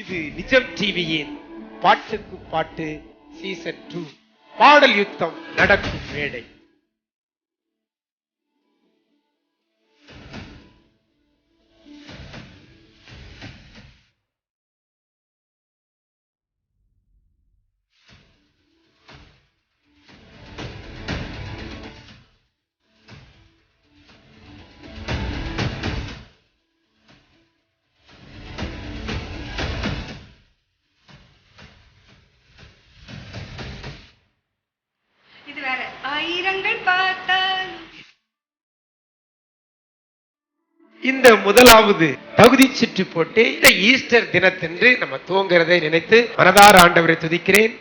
இது நிஜம் டிவியின் பாட்டுக்கு பாட்டு சீசன் டூ. பாடல் யுத்தம் நடக்கும் மேடை. இந்த முதலாவது தகுதி சுற்று போட்டு இந்த ஈஸ்டர் தினத்தன்று நம்ம துவங்குறதை நினைத்து மனதார ஆண்டவரை துதிக்கிறேன்.